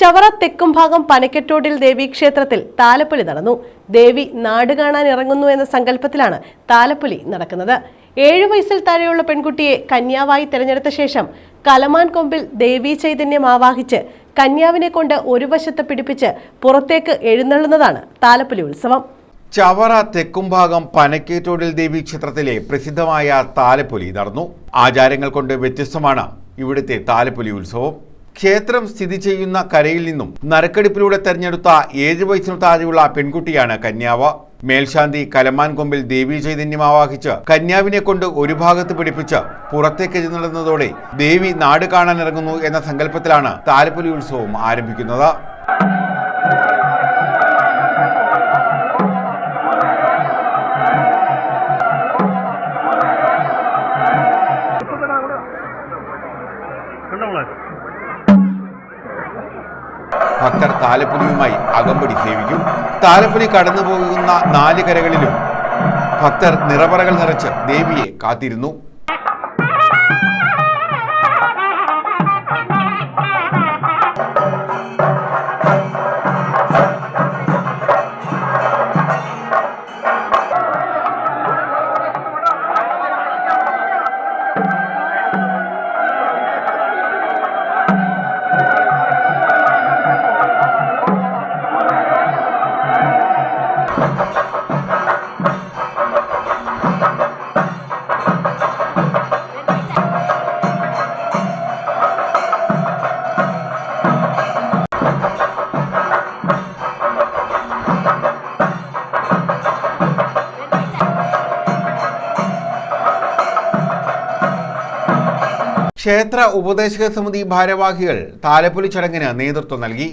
ചവറ തെക്കും തെക്കുംഭാഗം പനക്കെട്ടോടിൽ ദേവീക്ഷേത്രത്തിൽ താലപ്പൊലി നടന്നു. ദേവി നാട് കാണാൻ ഇറങ്ങുന്നു എന്ന സങ്കല്പത്തിലാണ് താലപ്പൊലി നടക്കുന്നത്. ഏഴു വയസ്സിൽ താഴെയുള്ള പെൺകുട്ടിയെ കന്യാവായി തിരഞ്ഞെടുത്ത ശേഷം കലമാൻ കൊമ്പിൽ ദേവീ ചൈതന്യം ആവാഹിച്ച് കന്യാവിനെ കൊണ്ട് ഒരു വശത്ത് പിടിപ്പിച്ച് പുറത്തേക്ക് എഴുന്നള്ളുന്നതാണ് താലപ്പൊലി ഉത്സവം. ചവറ തെക്കുംഭാഗം പനക്കേറ്റോടിൽ ദേവി ക്ഷേത്രത്തിലെ പ്രസിദ്ധമായ താലപ്പൊലി നടന്നു. ആചാരങ്ങൾ കൊണ്ട് വ്യത്യസ്തമാണ് ഇവിടുത്തെ താലപ്പൊലി ഉത്സവം. ക്ഷേത്രം സ്ഥിതി ചെയ്യുന്ന കരയിൽ നിന്നും നറുക്കെടുപ്പിലൂടെ തെരഞ്ഞെടുത്ത ഏഴ് വയസ്സിനു താഴെയുള്ള പെൺകുട്ടിയാണ് കന്യാവ. മേൽശാന്തി കലമാൻ കൊമ്പിൽ ദേവി ചൈതന്യം ആവാഹിച്ച് കന്യാവിനെ കൊണ്ട് ഒരു ഭാഗത്ത് പിടിപ്പിച്ച് പുറത്തേക്ക് നടന്നതോടെ ദേവി നാട് കാണാൻ ഇറങ്ങുന്നു എന്ന സങ്കല്പത്തിലാണ് താലപ്പൊലി ഉത്സവം ആരംഭിക്കുന്നത്. കണ്ടോളെ ഭക്തർ താലപ്പൊലിയുമായി അകമ്പടി സേവിക്കും. താലപ്പൊലി കടന്നു പോകുന്ന നാല് കരകളിലും ഭക്തർ നിറപറകൾ നിറച്ച് ദേവിയെ കാത്തിരുന്നു. ക്ഷേത്ര ഉപദേശക സമിതി ഭാരവാഹികൾ താലപ്പൊലി ചടങ്ങിന് നേതൃത്വം നൽകി.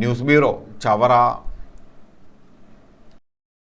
News bureau Chavara.